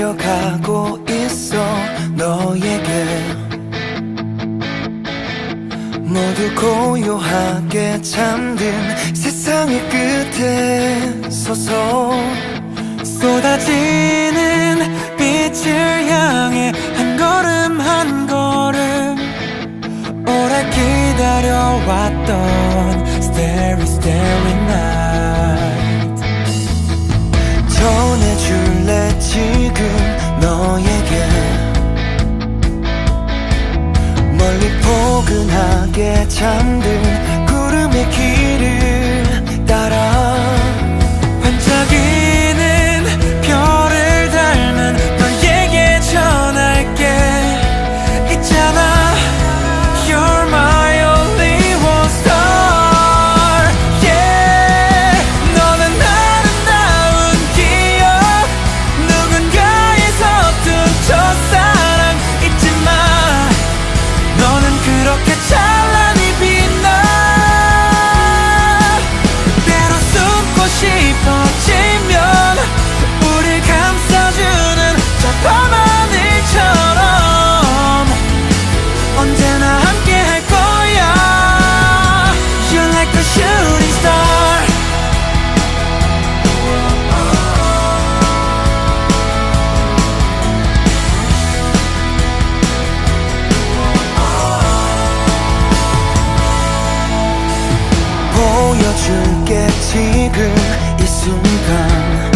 달려가고 있어 너에게. 모두 고요하게 잠든 세상의 끝에 서서 쏟아지는 빛을 향해 한 걸음 한 걸음 오래 기다려왔던 포근하게 잠든 줄게 지금 이 순간.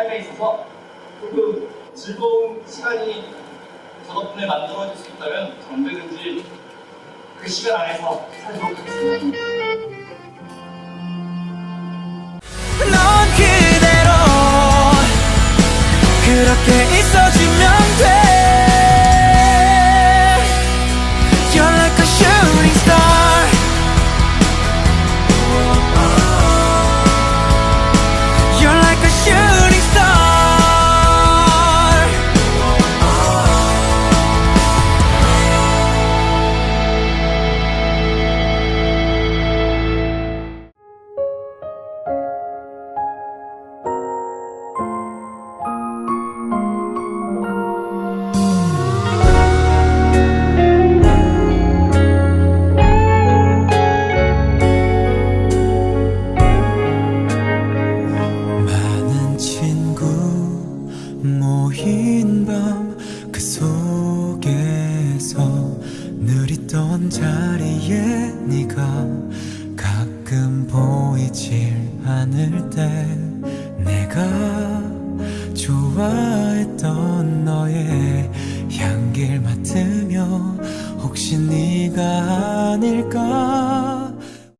삶에 있어서 조금 즐거운 시간이 저 덕분에 만들어질 수 있다면 언제든지 그 시간 안에서 살도록 하겠습니다. 그렇게 자리에 네가 가끔 보이질 않을 때 내가 좋아했던 너의 향기를 맡으며 혹시 네가 아닐까?